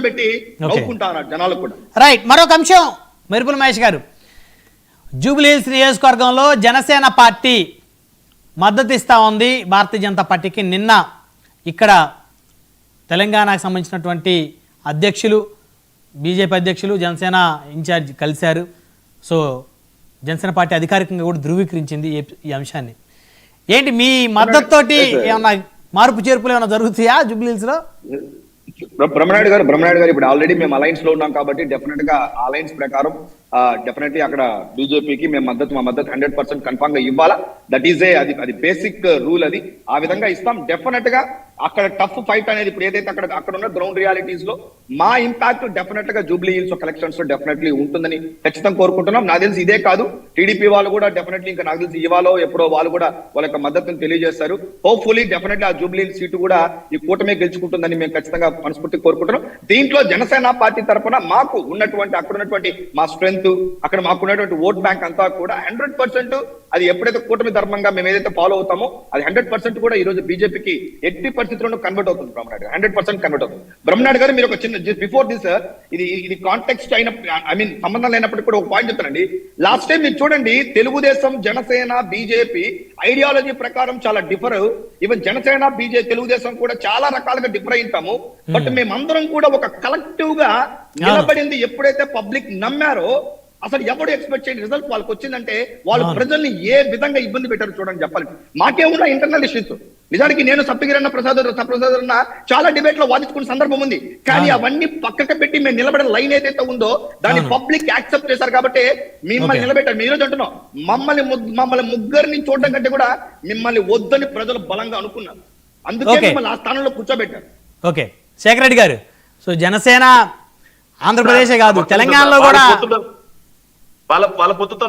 కూర్చోబెట్టి జనాలకు కూడా. రైట్ మరొక అంశం. మెరుపుల మహేష్ గారు. జూబ్లీహిల్స్ నియోజకవర్గంలో జనసేన పార్టీ మద్దతు ఇస్తా ఉంది. భారతీయ జనతా పార్టీకి నిన్న ఇక్కడ తెలంగాణకు సంబంధించినటువంటి అధ్యక్షులు బీజేపీ అధ్యక్షులు జనసేన ఇన్ఛార్జ్ కలిశారు. సో జనసేన పార్టీ అధికారికంగా కూడా ధృవీకరించింది ఈ- అంశాన్ని. ఏంటి మీ మద్దతుతోటి ఏమన్నా మార్పు చేర్పులు ఏమైనా జరుగుతాయా జూబ్లీహిల్స్లో బ్రహ్మనాయుడు గారు బ్రహ్మనాయుడు గారు ఇప్పుడు ఆల్రెడీ మేము అలయన్స్లో ఉన్నాం కాబట్టి డెఫినెట్గా అలయన్స్ ప్రకారం డెఫినెట్లీ అక్కడ బీజేపీకి మేము మద్దతు మా మద్దతు హండ్రెడ్ పర్సెంట్ కన్ఫామ్గా ఇవ్వాలా? దట్ ఈస్ ఏ అది అది బేసిక్ రూల్ అది. ఆ విధంగా ఇస్తాం. డెఫినెట్గా అక్కడ టఫ్ ఫైట్ అనేది ఇప్పుడు ఏదైతే అక్కడ అక్కడ ఉన్న గ్రౌండ్ రియాలిటీస్లో మా ఇంపాక్ట్ డెఫినెట్గా జూబ్లీ హిల్స్ కలెక్షన్స్లో డెఫినెట్లీ ఉంటుందని ఖచ్చితంగా కోరుకుంటున్నాం. నాకు తెలిసి ఇదే కాదు టీడీపీ వాళ్ళు కూడా డెఫినెట్లీ ఇంకా నాకు తెలిసి ఇవాళ ఎప్పుడో వాళ్ళు కూడా వాళ్ళ యొక్క మద్దతును తెలియజేస్తారు. హోప్ఫుల్లీ డెఫినెట్లీ ఆ జూబ్లీ హిల్స్ సీటు కూడా ఈ కూటమి గెలుచుకుంటుందని మేము ఖచ్చితంగా మనస్ఫూర్తి కోరుకుంటున్నాం. దీంట్లో జనసేన పార్టీ తరఫున మాకు ఉన్నటువంటి అక్కడ ఉన్నటువంటి మా స్ట్రెంగ్త్ అక్కడ మాకు ఉన్నటువంటి ఓట్ బ్యాంక్ అంతా కూడా హండ్రెడ్ పర్సెంట్ అది ఎప్పుడైతే కూటమి ధర్మంగా మేము ఏదైతే ఫాలో అవుతామో అది హండ్రెడ్ పర్సెంట్ కూడా ఈ రోజు బీజేపీకి ఎట్టి పరిస్థితుల్లో కన్వర్ట్ అవుతుంది బ్రహ్మనాయుడు హండ్రెడ్ పర్సెంట్ కన్వర్ట్ అవుతుంది. బ్రహ్మనాయుడు గారు మీరు ఒక చిన్న బిఫోర్ దిస్ ఇది ఇది కాంటెక్స్ట్ అయిన ఐ మీన్ సంబంధం లేనప్పటికీ కూడా ఒక పాయింట్ చెప్తానండి. లాస్ట్ టైం మీరు చూడండి తెలుగుదేశం జనసేన బీజేపీ ఐడియాలజీ ప్రకారం చాలా differ even Janasena BJ Telugu Desam కూడా చాలా రకాలుగా డిఫర్ అయింటాము. బట్ మేమందరం కూడా ఒక కలెక్టివ్గా నిలబడింది ఎప్పుడైతే పబ్లిక్ నమ్మారో అసలు ఎవడు ఎక్స్పెక్ట్ చేయని రిజల్ట్ వాళ్ళకి వచ్చిందంటే వాళ్ళు. ప్రజల్ని ఏ విధంగా ఇబ్బంది పెట్టారు చూడండి చెప్పాలి మాకే ఉన్న ఇంటర్నల్ ఇష్యూస్ నిజానికి నేను సప్తగిరన్న ప్రసాద్ ప్రసాద్ అన్న చాలా డిబేట్లో వాదించుకున్న సందర్భం ఉంది కానీ అవును. అవన్నీ పక్కకు పెట్టి మేము నిలబడిన లైన్ ఏదైతే ఉందో దాన్ని. పబ్లిక్ యాక్సెప్ట్ చేశారు కాబట్టి మిమ్మల్ని. నిలబెట్టారు మీరు అంటున్నాం మమ్మల్ని మమ్మల్ని ముగ్గురిని చూడడం కంటే కూడా మిమ్మల్ని వద్దని ప్రజలు బలంగా అనుకున్నారు అందుకే. మిమ్మల్ని ఆ స్థానంలో కూర్చోబెట్టారు ఓకే శేఖర్ రెడ్డి గారు సో జనసేన ఆంధ్రప్రదేశే కాదు తెలంగాణలో కూడా వాళ్ళ వాళ్ళ పొత్తుతో